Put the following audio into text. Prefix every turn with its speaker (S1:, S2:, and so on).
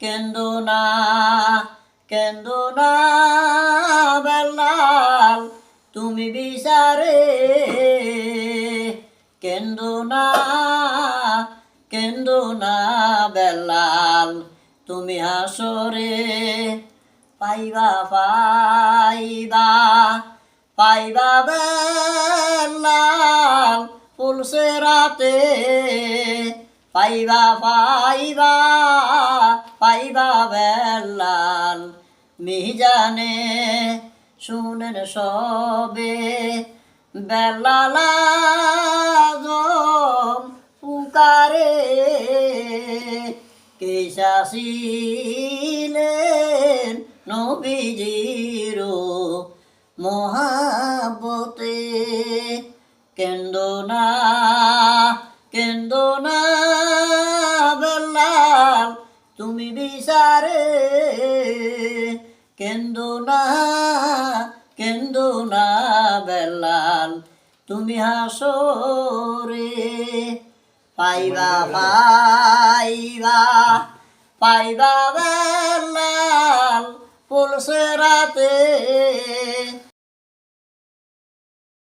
S1: কেন্দো না কেন্দো না বেলাল তুমি বিচারে। কেন্দো না কেন্দো না বেলাল তুমি হাসরে পাইবা পাইবা পাইবা বেলাল ফুলসে রাতে। পাইবা পাইবা বেলাল মিজানে শুনেন সবে বেলালা পুকারে। কেশাসিলেন নবীজিরো মহাবতে কেন্দ্র না তুমি বিচারে কেন্দ্র না কেন্দ্র না বেলাল, তুমি হাসরে, পাইবা পাইবা পাইবা বেলাল পুলসে রাতে।